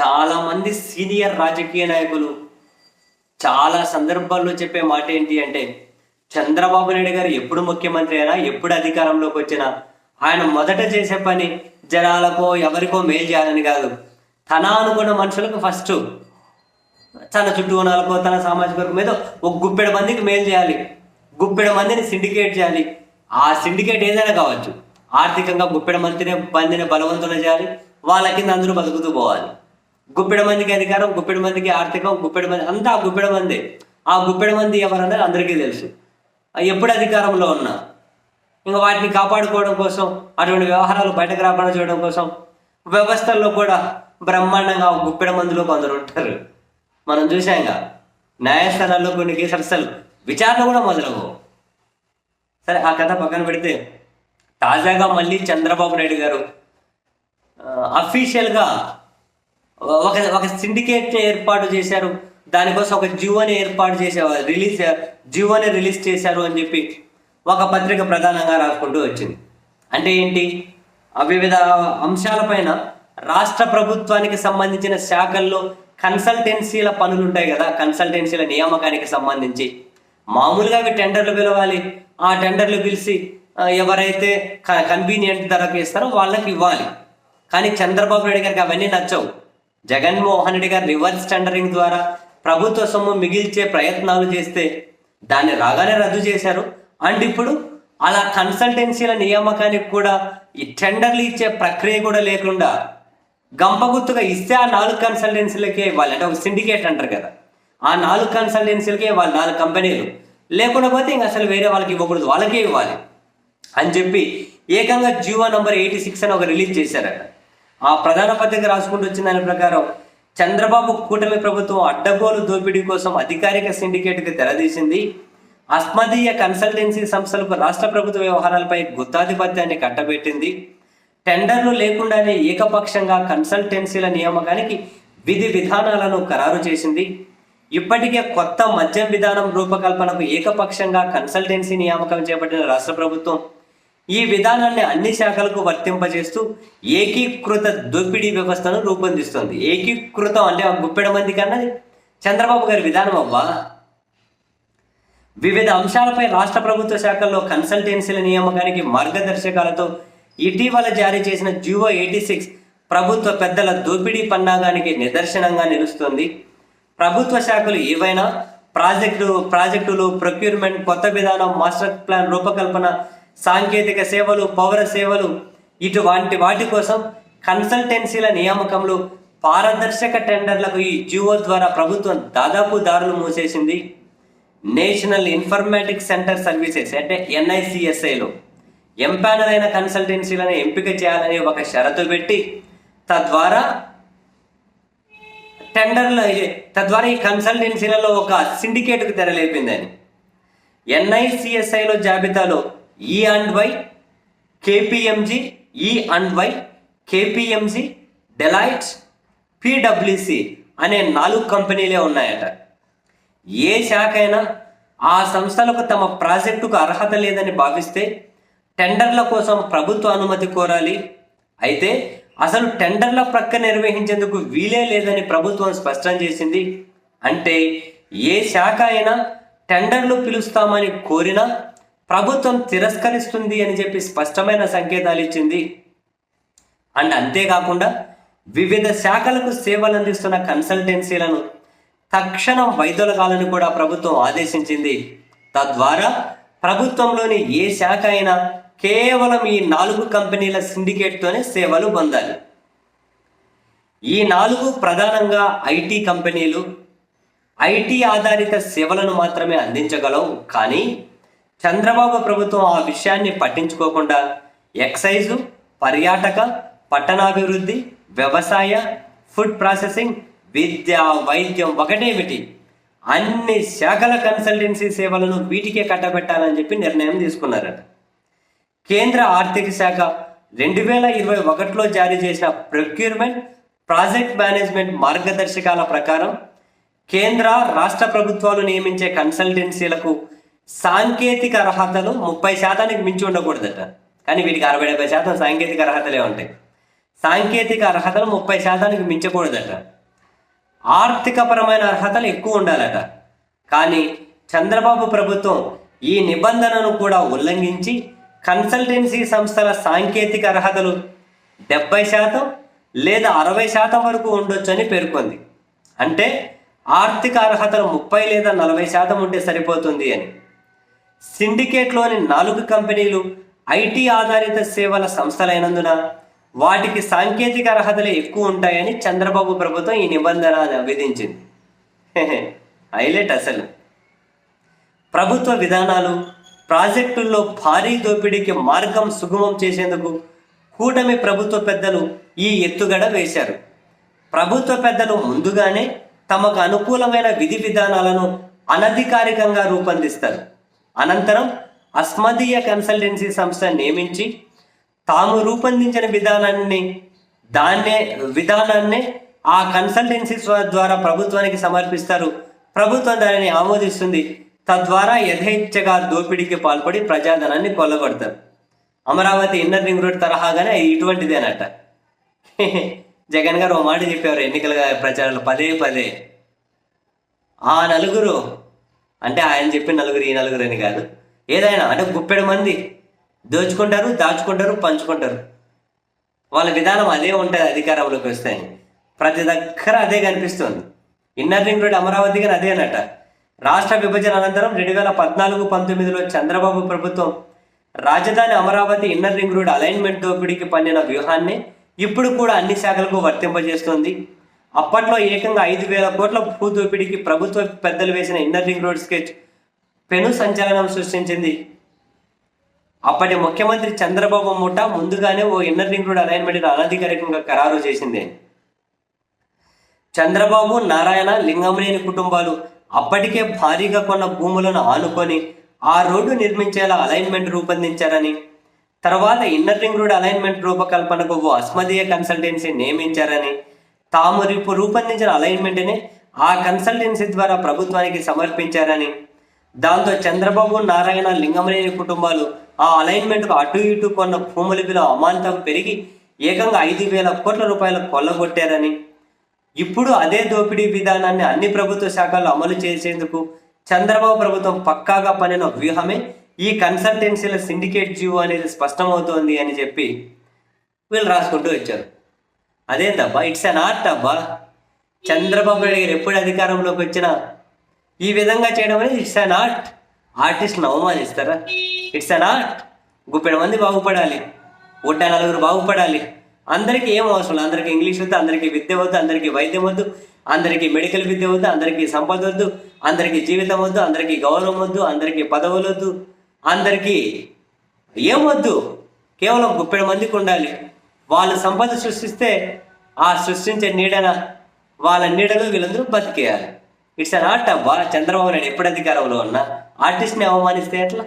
చాలామంది సీనియర్ రాజకీయ నాయకులు చాలా సందర్భాల్లో చెప్పే మాట ఏంటి అంటే చంద్రబాబు నాయుడు గారు ఎప్పుడు ముఖ్యమంత్రి అయినా ఎప్పుడు అధికారంలోకి వచ్చినా ఆయన మొదట చేసే పని జనాలకో ఎవరికో మేలు చేయాలని కాదు. తన అనుకున్న మనుషులకు ఫస్ట్ తన చుట్టూ ఉన్న తన సామాజిక వర్గం మీద ఒక గుప్పెడు మందికి మేలు చేయాలి. గుప్పెడు మందిని సిండికేట్ చేయాలి. ఆ సిండికేట్ ఏదైనా కావచ్చు. ఆర్థికంగా గుప్పెడ మందిని మందిని బలవంతులు చేయాలి. వాళ్ళ కింద అందరూ బతుకుతూ పోవాలి. గుప్పెడ మందికి అధికారం గుప్పెడ మందికి ఆర్థికం గుప్పెడ మంది అంతా ఆ మంది. ఆ గుప్పెడ మంది ఎవరన్నది అందరికీ తెలుసు. ఎప్పుడు అధికారంలో ఉన్నా. ఇంకా వాటిని కాపాడుకోవడం కోసం అటువంటి వ్యవహారాలు బయటకు రాకుండా చేయడం కోసం వ్యవస్థల్లో కూడా బ్రహ్మాండంగా గుప్పెడ మందులు కొందరు ఉంటారు. మనం చూసాంగా న్యాయస్థానాల్లో కొన్ని కేసులు అసలు విచారణ కూడా మొదలవు. సరే ఆ కథ పక్కన పెడితే తాజాగా మళ్ళీ చంద్రబాబు నాయుడు గారు అఫీషియల్గా ఒక ఒక సిండికేట్ ఏర్పాటు చేశారు. దానికోసం ఒక జీవోని ఏర్పాటు చేసే రిలీజ్ జీవోని రిలీజ్ చేశారు అని చెప్పి ఒక పత్రిక ప్రధానంగా రాసుకుంటూ వచ్చింది. అంటే ఏంటి? వివిధ అంశాలపైన రాష్ట్ర ప్రభుత్వానికి సంబంధించిన శాఖల్లో కన్సల్టెన్సీల పనులు ఉంటాయి కదా కన్సల్టెన్సీల నియామకానికి సంబంధించి. మామూలుగా అవి టెండర్లు పిలవాలి. ఆ టెండర్లు పిలిచి ఎవరైతే కన్వీనియంట్ ధరకు ఇస్తారో వాళ్ళకి ఇవ్వాలి. కానీ చంద్రబాబు నాయుడు గారికి అవన్నీ నచ్చవు. జగన్మోహన్ రెడ్డి గారు రివర్స్ టెండరింగ్ ద్వారా ప్రభుత్వ సొమ్ము మిగిల్చే ప్రయత్నాలు చేస్తే దాన్ని రాగానే రద్దు చేశారు. అండ్ ఇప్పుడు అలా కన్సల్టెన్సీల నియామకానికి కూడా ఈ టెండర్లు ఇచ్చే ప్రక్రియ కూడా లేకుండా గంపగుత్తుగా ఇస్తే ఆ నాలుగు కన్సల్టెన్సీలకే ఇవ్వాలి అంటే ఒక సిండికేట్ అంటారు కదా ఆ నాలుగు కన్సల్టెన్సీలకే ఇవ్వాలి నాలుగు కంపెనీలు లేకుండా పోతే ఇంక అసలు వేరే వాళ్ళకి ఇవ్వకూడదు వాళ్ళకే ఇవ్వాలి అని చెప్పి ఏకంగా జియో నంబర్ ఎయిటీ సిక్స్ అని ఒక రిలీజ్ చేశారట. ఆ ప్రధాన పత్రిక రాసుకుంటూ వచ్చిన దాని ప్రకారం చంద్రబాబు కూటమి ప్రభుత్వం అడ్డగోలు దోపిడీ కోసం అధికారిక సిండికేట్కి తెరదీసింది అస్మదీయ కన్సల్టెన్సీ సంస్థలకు రాష్ట్ర ప్రభుత్వ వ్యవహారాలపై గుత్తాధిపత్యాన్ని కట్టబెట్టింది. టెండర్లు లేకుండానే ఏకపక్షంగా కన్సల్టెన్సీల నియామకానికి విధి విధానాలను ఖరారు చేసింది. ఇప్పటికే కొత్త మద్యం విధానం రూపకల్పనకు ఏకపక్షంగా కన్సల్టెన్సీ నియామకం చేపట్టిన రాష్ట్ర ప్రభుత్వం ఈ విధానాన్ని అన్ని శాఖలకు వర్తింపజేస్తూ ఏకీకృత దోపిడీ వ్యవస్థను రూపొందిస్తుంది. ఏకీకృతం అంటే ముప్పై మంది కన్నా చంద్రబాబు గారి విధానం అవ్వా వివిధ అంశాలపై రాష్ట్ర ప్రభుత్వ శాఖల్లో కన్సల్టెన్సీల నియామకానికి మార్గదర్శకాలతో ఇటీవల జారీ చేసిన జియో ఎయిటీ సిక్స్ ప్రభుత్వ పెద్దల దోపిడీ పన్నాగానికి నిదర్శనంగా నిలుస్తుంది. ప్రభుత్వ శాఖలు ఏవైనా ప్రాజెక్టు ప్రాజెక్టులు ప్రొక్యూర్మెంట్ కొత్త విధానం మాస్టర్ ప్లాన్ రూపకల్పన సాంకేతిక సేవలు పౌర సేవలు ఇటువంటి వాటి కోసం కన్సల్టెన్సీల నియామకంలో పారదర్శక టెండర్లకు ఈ జియో ద్వారా ప్రభుత్వం దాదాపు దారులు మూసేసింది. నేషనల్ ఇన్ఫర్మేటిక్ సెంటర్ సర్వీసెస్ అంటే ఎన్ఐసిఎస్ఐలో ఎంపానల్ అయిన కన్సల్టెన్సీలను ఎంపిక చేయాలని ఒక షరతు పెట్టి తద్వారా టెండర్లు తద్వారా ఈ కన్సల్టెన్సీలలో ఒక సిండికేట్కు తెరలేపిందని. ఎన్ఐసిఎస్ఐలో జాబితాలో ఈ and Y KPMG E and Y KPMG Deloitte పిడబ్ల్యూసి అనే నాలుగు కంపెనీలే ఉన్నాయట. ఏ శాఖ అయినా ఆ సంస్థలకు తమ ప్రాజెక్టుకు అర్హత లేదని భావిస్తే టెండర్ల కోసం ప్రభుత్వ అనుమతి కోరాలి. అయితే అసలు టెండర్ల ప్రక్క నిర్వహించేందుకు వీలే లేదని ప్రభుత్వం స్పష్టం చేసింది. అంటే ఏ శాఖ అయినా టెండర్లు పిలుస్తామని కోరినా ప్రభుత్వం తిరస్కరిస్తుంది అని చెప్పి స్పష్టమైన సంకేతాలు ఇచ్చింది. అండ్ అంతేకాకుండా వివిధ శాఖలకు సేవలు అందిస్తున్న కన్సల్టెన్సీలను తక్షణం వైదొలగాలని కూడా ప్రభుత్వం ఆదేశించింది. తద్వారా ప్రభుత్వంలోని ఏ శాఖ అయినా కేవలం ఈ నాలుగు కంపెనీల సిండికేట్తోనే సేవలు పొందాలి. ఈ నాలుగు ప్రధానంగా ఐటీ కంపెనీలు ఐటీ ఆధారిత సేవలను మాత్రమే అందించగలవు. కానీ చంద్రబాబు ప్రభుత్వం ఆ విషయాన్ని పట్టించుకోకుండా ఎక్సైజు పర్యాటక పట్టణాభివృద్ధి వ్యవసాయ ఫుడ్ ప్రాసెసింగ్ విద్య వైద్యం ఒకటేమిటి? అన్ని శాఖల కన్సల్టెన్సీ సేవలను వీటికే కట్టబెట్టాలని చెప్పి నిర్ణయం తీసుకున్నారట. కేంద్ర ఆర్థిక శాఖ రెండు వేల ఇరవై ఒకటిలో జారీ చేసిన ప్రొక్యూర్మెంట్ ప్రాజెక్ట్ మేనేజ్మెంట్ మార్గదర్శకాల ప్రకారం కేంద్ర రాష్ట్ర ప్రభుత్వాలు నియమించే కన్సల్టెన్సీలకు సాంకేతిక అర్హతలు ముప్పై శాతానికి మించి ఉండకూడదట. కానీ వీటికి అరవై డెబ్బై శాతం సాంకేతిక అర్హతలే ఉంటాయి. సాంకేతిక అర్హతలు ముప్పై శాతానికి మించకూడదట. ఆర్థికపరమైన అర్హతలు ఎక్కువ ఉండాలట. కానీ చంద్రబాబు ప్రభుత్వం ఈ నిబంధనను కూడా ఉల్లంఘించి కన్సల్టెన్సీ సంస్థల సాంకేతిక అర్హతలు డెబ్బై శాతం లేదా అరవై శాతం వరకు ఉండొచ్చని పేర్కొంది. అంటే ఆర్థిక అర్హతలు ముప్పై లేదా నలభై శాతం ఉంటే సరిపోతుంది అని. సిండికేట్లోని నాలుగు కంపెనీలు ఐటీ ఆధారిత సేవల సంస్థలైనందున వాటికి సాంకేతిక అర్హతలు ఎక్కువ ఉంటాయని చంద్రబాబు ప్రభుత్వం ఈ నిబంధన విధించింది. హైలైట్ అసలు. ప్రభుత్వ విధానాలు ప్రాజెక్టుల్లో భారీ దోపిడీకి మార్గం సుగమం చేసేందుకు కూటమి ప్రభుత్వ పెద్దలు ఈ ఎత్తుగడ వేశారు. ప్రభుత్వ పెద్దలు ముందుగానే తమకు అనుకూలమైన విధి విధానాలను అనధికారికంగా రూపొందిస్తారు. అనంతరం అస్మదీయ కన్సల్టెన్సీ సంస్థ నియమించి తాము రూపొందించిన విధానాన్ని దాన్నే విధానాన్నే ఆ కన్సల్టెన్సీ ద్వారా ప్రభుత్వానికి సమర్పిస్తారు. ప్రభుత్వం దానిని ఆమోదిస్తుంది. తద్వారా యథేచ్ఛగా దోపిడీకి పాల్పడి ప్రజాధనాన్ని కొల్లగొడతారు. అమరావతి ఇన్నర్ రింగ్ రోడ్ తరహాగానే ఇటువంటిదేనట జగన్ గారు ఓ మాట చెప్పేవారు ఎన్నికల ప్రచారంలో పదే పదే. ఆ నలుగురు అంటే ఆయన చెప్పిన నలుగురు ఈ నలుగురు అని కాదు. ఏదైనా అంటే గుప్పెడు మంది దోచుకుంటారు దాచుకుంటారు పంచుకుంటారు. వాళ్ళ విధానం అదే ఉంటుంది అధికారంలోకి వస్తాయని. ప్రతి దగ్గర అదే కనిపిస్తుంది. ఇన్నర్ రింగ్ రోడ్ అమరావతి కానీ అదే అనట రాష్ట్ర విభజన అనంతరం రెండు వేల పద్నాలుగు పంతొమ్మిదిలో చంద్రబాబు ప్రభుత్వం రాజధాని Amaravati inner ring road alignment దోపిడీకి పన్నిన వ్యూహాన్ని ఇప్పుడు కూడా అన్ని శాఖలకు వర్తింపజేస్తోంది. అప్పట్లో ఏకంగా ఐదు వేల కోట్ల భూ దోపిడీకి ప్రభుత్వ పెద్దలు వేసిన ఇన్నర్ రింగ్ రోడ్ స్కెచ్ పెను సంచలనం సృష్టించింది. అప్పటి ముఖ్యమంత్రి చంద్రబాబు ముఠా ముందుగానే ఓ ఇన్నర్ రింగ్ రోడ్ అలైన్మెంట్ అనధికారికంగా ఖరారు చేసింది. చంద్రబాబు నారాయణ లింగంలేని కుటుంబాలు అప్పటికే భారీగా కొన్న భూములను ఆనుకొని ఆ రోడ్డు నిర్మించేలా అలైన్మెంట్ రూపొందించారని తర్వాత ఇన్నర్ రింగ్ రోడ్ అలైన్మెంట్ రూపకల్పనకు ఓ అస్మదీయ కన్సల్టెన్సీ నియమించారని తాము రూపొందించిన అలైన్మెంట్ని ఆ కన్సల్టెన్సీ ద్వారా ప్రభుత్వానికి సమర్పించారని దాంతో చంద్రబాబు నారాయణ లింగమనేని కుటుంబాలు ఆ అలైన్మెంట్కు అటు ఇటు కొన్న భూముల విలువ అమాంతం పెరిగి ఏకంగా ఐదు వేల కోట్ల రూపాయలు కొల్లగొట్టారని ఇప్పుడు అదే దోపిడీ విధానాన్ని అన్ని ప్రభుత్వ శాఖల్లో అమలు చేసేందుకు చంద్రబాబు ప్రభుత్వం పక్కాగా పనిన వ్యూహమే ఈ కన్సల్టెన్సీల సిండికేట్ జీవో అనేది స్పష్టమవుతోంది అని చెప్పి వీళ్ళు రాసుకుంటూ వచ్చారు. అదేందబ్బా? ఇట్స్ అన్ ఆర్ట్ అబ్బా. చంద్రబాబు నాయుడు గారు ఎప్పుడు అధికారంలోకి వచ్చినా ఈ విధంగా చేయడం అనేది ఇట్స్ అన్ ఆర్ట్ ఆర్టిస్ట్ని అవమానిస్తారా? ఇట్స్ అన్ ఆర్ట్ గుప్పెడు మంది బాగుపడాలి. ఒట్ట నలుగురు బాగుపడాలి. అందరికీ ఏం అవసరం లేదు. అందరికీ ఇంగ్లీష్ వద్దు అందరికీ విద్య వద్దు అందరికీ వైద్యం వద్దు అందరికీ మెడికల్ విద్య వద్దు అందరికీ సంపద వద్దు అందరికీ జీవితం వద్దు అందరికీ గౌరవం వద్దు అందరికీ పదవులు వద్దు అందరికీ ఏం వద్దు? కేవలం ముప్పై మందికి ఉండాలి. వాళ్ళు సంపద సృష్టిస్తే ఆ సృష్టించే నీడన వాళ్ళ నీడలో వీళ్ళందరూ బతికేయాలి. ఇట్స్ అన్ ఆర్ట్ అబ్బా చంద్రబాబు నాయుడు ఎప్పుడు అధికారంలో ఉన్నా ఆర్టిస్ట్ని అవమానిస్తే ఎట్లా?